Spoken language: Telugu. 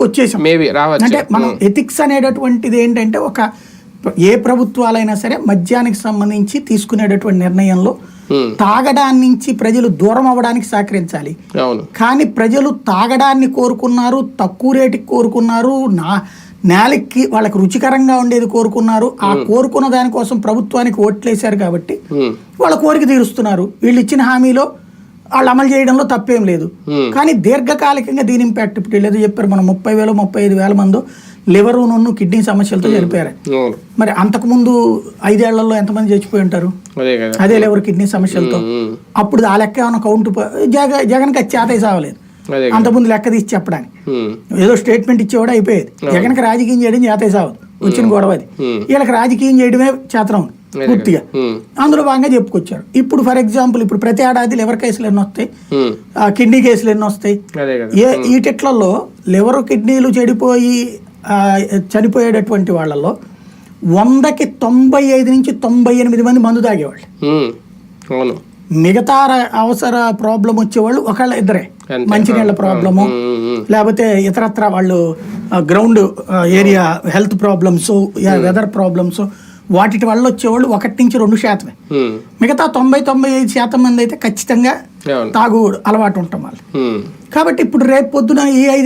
వచ్చేసాం. మేబీ రావచ్చు. అంటే మనం ఎథిక్స్ అనేటటువంటిది ఏంటంటే ఒక ఏ ప్రభుత్వాలైనా సరే మద్యానికి సంబంధించి తీసుకునేటటువంటి నిర్ణయంలో ఉమ్, తాగడాన్ని నుంచి ప్రజలు దూరం అవ్వడానికి సహకరించాలి. కానీ ప్రజలు తాగడాన్ని కోరుకున్నారు తక్కువ రేటుకి కోరుకున్నారు నా నేలకి వాళ్ళకి రుచికరంగా ఉండేది కోరుకున్నారు. ఆ కోరుకున్న దానికోసం ప్రభుత్వానికి ఓట్లేశారు కాబట్టి వాళ్ళ కోరిక తీరుస్తున్నారు. వీళ్ళు ఇచ్చిన హామీలో వాళ్ళు అమలు చేయడంలో తప్పేం లేదు. కానీ దీర్ఘకాలికంగా దీని ఇంపాక్ట్ ఇప్పుడు ఏదో చెప్పారు మనం ముప్పై వేలు ముప్పై ఐదు వేల మంది లివర్ నన్ను కిడ్నీ సమస్యలతో చనిపోయారు మరి అంతకుముందు ఐదేళ్ళలో ఎంతమంది చచ్చిపోయి ఉంటారు? అదే లివర్ కిడ్నీ సమస్యలతో. అప్పుడు ఆ లెక్క ఏమైనా కౌంట్ ప- జగ జగన్కి అది చేత సావలేదు. అంతకుముందు లెక్క తీసి చెప్పడానికి. ఏదో స్టేట్మెంట్ ఇచ్చేవాడు అయిపోయేది. జగన్కి రాజకీయం చేయడం చేత సావదు. వచ్చిన గొడవ అది. వీళ్ళకి రాజకీయం చేయడమే చేతనం. పూర్తిగా. అందులో భాగంగా చెప్పుకొచ్చారు. ఇప్పుడు ఫర్ ఎగ్జాంపుల్ ఇప్పుడు ప్రతి ఏడాది లివర్ కేసులు ఎన్ని వస్తాయి? కిడ్నీ కేసులు ఎన్ని వస్తాయి? ఏ ఈటిట్లలో లివర్ కిడ్నీలు చెడిపోయి చనిపోయేటటువంటి వాళ్ళల్లో వందకి తొంభై ఐదు నుంచి తొంభై ఎనిమిది మంది మందు తాగేవాళ్ళు. అవును. మిగతా అవసర ప్రాబ్లం వచ్చేవాళ్ళు ఒకళ్ళ ఇద్దరే. మంచినీళ్ళ ప్రాబ్లము లేకపోతే ఇతరత్ర వాళ్ళు ground area health problems weather problems వాటి వల్ల వచ్చేవాళ్ళు ఒకటి నుంచి రెండు శాతమే. మిగతా తొంభై తొంభై ఐదు శాతం మంది అయితే ఖచ్చితంగా తాగు అలవాటు ఉంటాం వాళ్ళు. కాబట్టి ఇప్పుడు రేపు పొద్దున ఈ ఐదు